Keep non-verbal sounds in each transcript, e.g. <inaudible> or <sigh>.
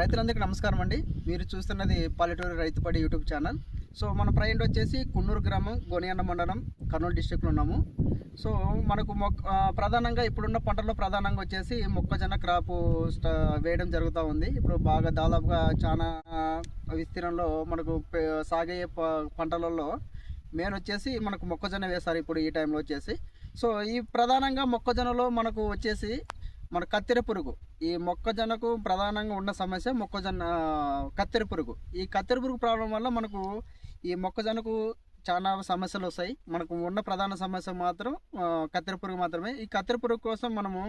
రైతులందరికీ నమస్కారం అండి. మీరు చూస్తున్నది పల్లెటూరు రైతుపడి యూట్యూబ్ ఛానల్. సో మన ప్రజెంట్ వచ్చేసి కున్నూరు గ్రామం గోనియండ మండలం కర్నూలు డిస్టిక్లో ఉన్నాము. సో మనకు మొక్క ప్రధానంగా ఇప్పుడున్న పంటల్లో ప్రధానంగా వచ్చేసి మొక్కజొన్న క్రాప్ వేయడం జరుగుతూ ఉంది. ఇప్పుడు బాగా దాదాపుగా చాలా విస్తీర్ణంలో మనకు సాగయ్యే ప- పంటలలో మెయిన్ వచ్చేసి మనకు మొక్కజొన్న వేస్తారు ఇప్పుడు ఈ టైంలో వచ్చేసి. సో ఈ ప్రధానంగా మొక్కజొన్నలో మనకు వచ్చేసి మన కత్తెర పురుగు. ఈ మొక్కజొన్నకు ప్రధానంగా ఉన్న సమస్య మొక్కజొన్న కత్తెర పురుగు. ఈ కత్తెర పురుగు ప్రాబ్లం వల్ల మనకు ఈ మొక్కజొన్నకు చాలా సమస్యలు వస్తాయి. మనకు ఉన్న ప్రధాన సమస్య మాత్రం కత్తెర పురుగు మాత్రమే. ఈ కత్తెర పురుగు కోసం మనము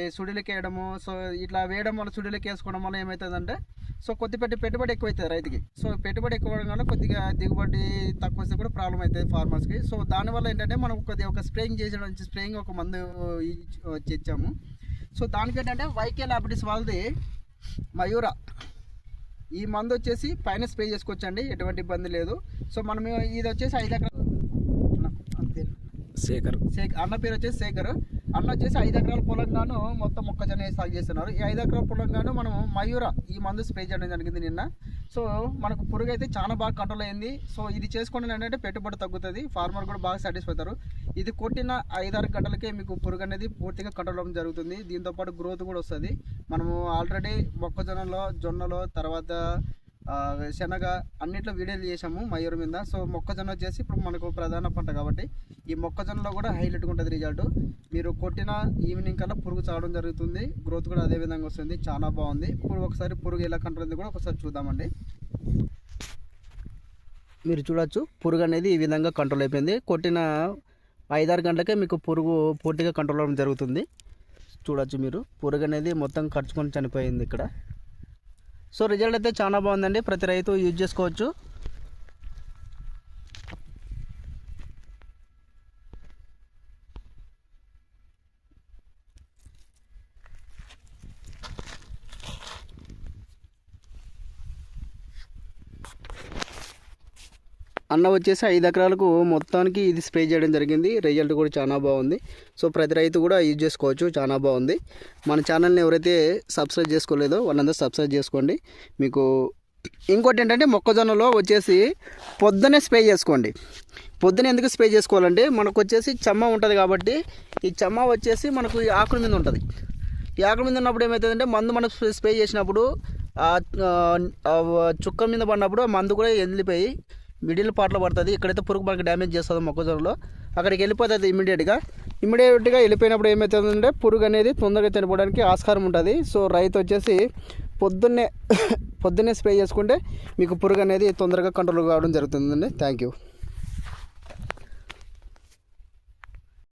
ఈ సుడిలకి వేయడము సో ఇట్లా వేయడం వల్ల సుడిలకి వేసుకోవడం వల్ల ఏమవుతుందంటే సో కొద్ది పెట్టి పెట్టుబడి ఎక్కువ అవుతుంది రైతుకి. సో పెట్టుబడి ఎక్కువ వల్ల కొద్దిగా దిగుబడి తక్కువ వస్తే కూడా ప్రాబ్లం అవుతుంది ఫార్మర్స్కి. సో దానివల్ల ఏంటంటే మనం కొద్దిగా ఒక స్ప్రేయింగ్ చేసిన స్ప్రేయింగ్ ఒక మందు ఇచ్చాము సో దానికి ఏంటంటే వైకే ల్యాబిటిస్ వాళ్ళది మయూరా. ఈ మందు వచ్చేసి పైన స్ప్రే చేసుకోవచ్చండి ఎటువంటి ఇబ్బంది లేదు. సో మనం ఇది వచ్చేసి ఐదు ఎకరాలు శేఖర్. శేఖర్ అన్న పేరు వచ్చేసి శేఖర్. అన్న వచ్చేసి ఐదు ఎకరాల పొలంగాను మొత్తం మొక్కజొన్న వేసి సాగు చేస్తున్నారు ఈ ఐదు ఎకరాల పొలంగాను మనం మయూర ఈ మందు స్ప్రే చేయడం జరిగింది నిన్న. సో మనకు పురుగు అయితే చాలా బాగా కంట్రోల్ అయింది. సో ఇది చేసుకోండి ఏంటంటే పెట్టుబడి తగ్గుతుంది ఫార్మర్ కూడా బాగా సాటిస్ఫై అవుతారు ఇది కొట్టిన ఐదారు గంటలకే మీకు పురుగు అనేది పూర్తిగా కంట్రోల్ అవ్వడం జరుగుతుంది. దీంతో పాటు గ్రోత్ కూడా వస్తుంది. మనము ఆల్రెడీ మొక్కజొన్నలో జొన్నలో తర్వాత శనగ అన్నిట్లో వీడియోలు చేసాము మయూర్ మీద. సో మొక్కజొన్న వచ్చేసి ఇప్పుడు మనకు ప్రధాన పంట కాబట్టి ఈ మొక్కజొన్నలో కూడా హైలైట్గా ఉంటుంది రిజల్ట్. మీరు కొట్టిన ఈవినింగ్ కల్లా పురుగు చావడం జరుగుతుంది. గ్రోత్ కూడా అదే విధంగా వస్తుంది. చాలా బాగుంది. ఇప్పుడు ఒకసారి పురుగు ఎలా కంట్రోల్ ఉంది కూడా ఒకసారి చూద్దామండి. మీరు చూడొచ్చు పురుగు అనేది ఈ విధంగా కంట్రోల్ అయిపోయింది. కొట్టిన ఐదారు గంటలకే మీకు పురుగు పూర్తిగా కంట్రోల్ అవ్వడం జరుగుతుంది. చూడొచ్చు మీరు. పురుగు అనేది మొత్తం ఖర్చుకొని చనిపోయింది ఇక్కడ. సో రిజల్ట్ అయితే చాలా బాగుందండి. ప్రతి రైతు యూజ్ చేసుకోవచ్చు. అన్న వచ్చేసి ఐదు ఎకరాలకు మొత్తానికి ఇది స్ప్రే చేయడం జరిగింది. రిజల్ట్ కూడా చాలా బాగుంది. సో ప్రతి రైతు కూడా యూజ్ చేసుకోవచ్చు. చాలా బాగుంది. మన ఛానల్ని ఎవరైతే సబ్స్క్రైబ్ చేసుకోలేదో వాళ్ళందరూ సబ్స్క్రైబ్ చేసుకోండి. మీకు ఇంకోటి ఏంటంటే మొక్కజొన్నలో వచ్చేసి పొద్దునే స్ప్రే చేసుకోండి. పొద్దున ఎందుకు స్ప్రే చేసుకోవాలంటే మనకు వచ్చేసి చెమ్మ ఉంటుంది కాబట్టి ఈ చెమ్మ వచ్చేసి మనకు ఈ ఆకుల మీద ఉంటుంది. ఈ ఆకుల మీద ఉన్నప్పుడు ఏమవుతుందంటే మందు మనం స్ప్రే- చేసినప్పుడు చుక్క మీద పడినప్పుడు ఆ మందు కూడా వెళ్ళిపోయి మిడిల్ పార్ట్లో పడుతుంది. ఇక్కడైతే పురుగు మనకి డ్యామేజ్ చేస్తుంది మొక్కజొన్నలో. అక్కడికి వెళ్ళిపోతుంది ఇమీడియట్గా ఇమీడియట్గా వెళ్ళిపోయినప్పుడు ఏమవుతుందంటే పురుగు అనేది తొందరగా చనిపోవడానికి ఆస్కారం ఉంటుంది. సో రైతు వచ్చేసి పొద్దున్నే <laughs> పొద్దున్నే స్ప్రే చేసుకుంటే మీకు పురుగు అనేది తొందరగా కంట్రోల్ కావడం జరుగుతుందండి. Thank you